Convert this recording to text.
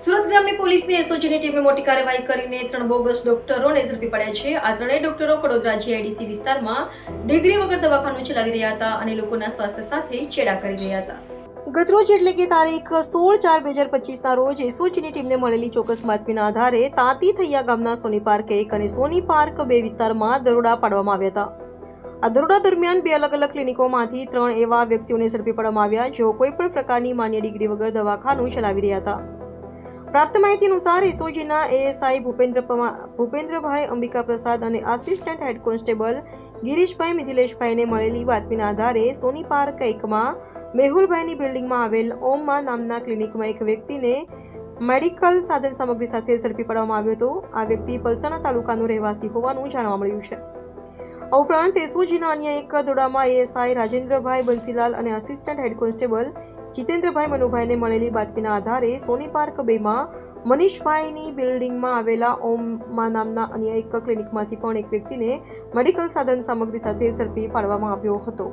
સુરત ગ્રામ્ય પોલીસની એસઓજીની ટીમે મોટી કાર્યવાહી કરીને ત્રણ બોગસ ડોક્ટરોને ઝડપી પડ્યા છે. આ ત્રણેય ડોક્ટરો કડોદરા જીઆઈડીસી વિસ્તારમાં ડિગ્રી વગર દવાખાનું ચલાવી રહ્યા હતા અને લોકોના સ્વાસ્થ્ય સાથે ચેડા કરી રહ્યા હતા. ગતરોજ એટલે કે તારીખ સોળ ચાર બે હજાર પચીસના રોજ એસઓજીની ટીમને મળેલી ચોક્કસ બાતમીના આધારે તાંતી થૈયા ગામના સોની પાર્ક એક અને સોની પાર્ક બે વિસ્તારમાં દરોડા પાડવામાં આવ્યા હતા. આ દરોડા દરમિયાન બે અલગ અલગ ક્લિનિકોમાંથી ત્રણ એવા વ્યક્તિઓને ઝડપી પાડવામાં આવ્યા, જેઓ કોઈપણ પ્રકારની માન્ય ડિગ્રી વગર દવાખાનું ચલાવી રહ્યા હતા. પ્રાપ્ત માહિતી અનુસાર એસઓજીના એએસઆઈ ભૂપેન્દ્ર ભૂપેન્દ્રભાઈ અંબિકા પ્રસાદ અને આસિસ્ટન્ટ હેડ કોન્સ્ટેબલ ગિરીશભાઈ મિથિલેશભાઈને મળેલી બાતમીના આધારે સોની પાર્ક એકમાં મેહુલભાઈની બિલ્ડિંગમાં આવેલ ઓમમાં નામના ક્લિનિકમાં એક વ્યક્તિને મેડિકલ સાધન સામગ્રી સાથે ઝડપી પાડવામાં આવ્યો હતો. આ વ્યક્તિ પલસાણા તાલુકાનો રહેવાસી હોવાનું જાણવા મળ્યું છે. આ ઉપરાંત એસઓજીના અન્ય એક દોડામાં એએસઆઈ રાજેન્દ્રભાઈ બંસીલાલ અને આસિસ્ટન્ટ હેડ કોન્સ્ટેબલ જીતેન્દ્રભાઈ મનુભાઈને મળેલી બાતમીના આધારે સોની પાર્ક બેમાં મનીષભાઈની બિલ્ડિંગમાં આવેલા ઓમમા નામના અન્ય એક ક્લિનિકમાંથી પણ એક વ્યક્તિને મેડિકલ સાધન સામગ્રી સાથે ઝડપી પાડવામાં આવ્યો હતો.